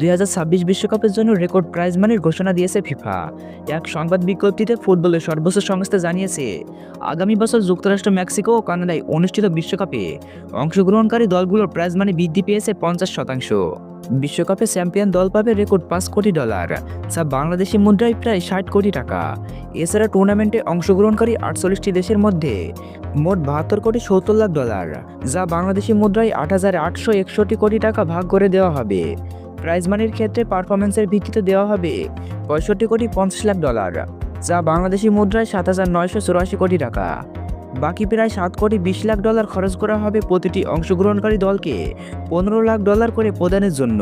দুই বিশ্বকাপের জন্য রেকর্ড প্রাইজ মানির ঘোষণা দিয়েছে ফিফা। এক সংবাদ বিজ্ঞপ্তিতে ফুটবলের সর্বোচ্চ সংস্থা জানিয়েছে, আগামী বছর যুক্তরাষ্ট্র, মেক্সিকো ও কানাডায় অনুষ্ঠিত বিশ্বকাপে অংশগ্রহণকারী দলগুলোর প্রাইজ মানি বৃদ্ধি পেয়েছে পঞ্চাশ শতাংশ। বিশ্বকাপে চ্যাম্পিয়ন দল পাবে রেকর্ড পাঁচ কোটি ডলার, যা বাংলাদেশি মুদ্রায় প্রায় ষাট কোটি টাকা। এছাড়া টুর্নামেন্টে অংশগ্রহণকারী আটচল্লিশটি দেশের মধ্যে মোট বাহাত্তর কোটি সত্তর লাখ ডলার, যা বাংলাদেশি মুদ্রায় আট হাজার আটশো একষট্টি কোটি টাকা ভাগ করে দেওয়া হবে। প্রাইজ মানির ক্ষেত্রে পারফরমেন্সের ভিত্তিতে দেওয়া হবে পঁয়ষট্টি কোটি পঞ্চাশ লাখ ডলার যা বাংলাদেশি মুদ্রায় সাত হাজার নয়শো চুরাশি কোটি টাকা। বাকি প্রায় সাত কোটি বিশ লাখ ডলার খরচ করা হবে প্রতিটি অংশগ্রহণকারী দলকে পনেরো লাখ ডলার করে প্রদানের জন্য,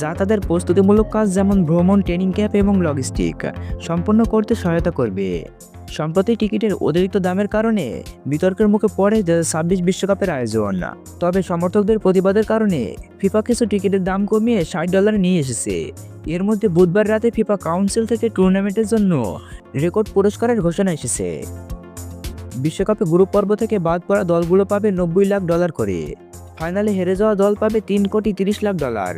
যা তাদের প্রস্তুতিমূলক কাজ যেমন ভ্রমণ ট্রেনিং ক্যাম্প এবং লজিস্টিক সম্পন্ন করতে সহায়তা করবে। সম্প্রতি টিকিটের অতিরিক্ত দামের কারণে বিতর্কের মুখে পড়ে দু ছাব্বিশ বিশ্বকাপের আয়োজন। তবে সমর্থকদের প্রতিবাদের কারণে ফিফা কিছু টিকিটের দাম কমিয়ে ষাট ডলার নিয়ে এসেছে। এর মধ্যে বুধবার রাতে ফিফা কাউন্সিল থেকে টুর্নামেন্টের জন্য রেকর্ড পুরস্কারের ঘোষণা এসেছে। বিশ্বকাপে গ্রুপ পর্ব থেকে বাদ পড়া দলগুলো পাবে নব্বই লাখ ডলার করে। ফাইনালে হেরে যাওয়া দল পাবে তিন কোটি তিরিশ লাখ ডলার।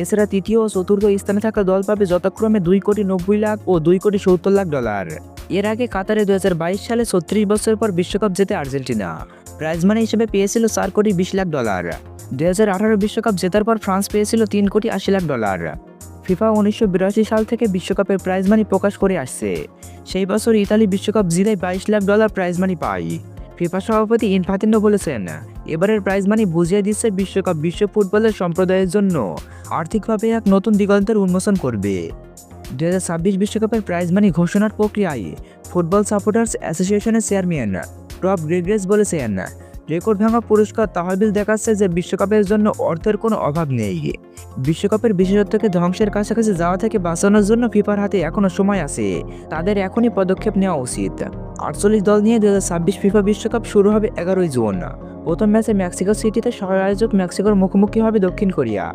এছাড়া তৃতীয় ও চতুর্থ স্থানে থাকা দল পাবে যথাক্রমে দুই কোটি নব্বই লাখ ও দুই কোটি সত্তর লাখ ডলার। এর আগে কাতারে দু হাজার বাইশ সালে ছত্রিশ বছর পর বিশ্বকাপ জেতে আর্জেন্টিনা। প্রাইজ মানি হিসেবে পেয়েছিল চার কোটি বিশ লাখ ডলার। দু বিশ্বকাপ জেতার পর ফ্রান্স পেয়েছিল তিন কোটি আশি লাখ ডলার। ফিফা উনিশশো বিরাশি সাল থেকে বিশ্বকাপের প্রাইজ মানি প্রকাশ করে আসছে। সেই বছর ইতালি বিশ্বকাপ জিতে বাইশ লাখ ডলার প্রাইজ মানি পায়। ফিফা সভাপতি ইনফাতিনো বলেছেন, এবারের প্রাইজ মানি বুঝিয়ে দিচ্ছে বিশ্বকাপ বিশ্ব ফুটবলের সম্প্রদায়ের জন্য আর্থিকভাবে এক নতুন দিগন্তের উন্মোচন করবে। দু বিশ্বকাপের প্রাইজ মানি ঘোষণার প্রক্রিয়ায় ফুটবল সাপোর্টার্স অ্যাসোসিয়েশনের চেয়ারম্যান টপ গ্রেগ্রেস বলেছেন, রেকর্ড ভাঙা পুরস্কার তহবিল দেখাচ্ছে যে বিশ্বকাপের জন্য অর্থের কোনো অভাব নেই। বিশ্বকাপের বিশেষত্বকে ধ্বংসের কাছাকাছি যাওয়া থেকে বাঁচানোর জন্য ফিফার হাতে এখনও সময় আছে। তাদের এখনই পদক্ষেপ নেওয়া উচিত। আটচল্লিশ দল নিয়ে দু হাজার ছাব্বিশ ফিফা বিশ্বকাপ শুরু হবে এগারোই জুন। প্রথম ম্যাচে মেক্সিকো সিটিতে সহ আয়োজক মেক্সিকোর মুখোমুখি হবে দক্ষিণ কোরিয়া।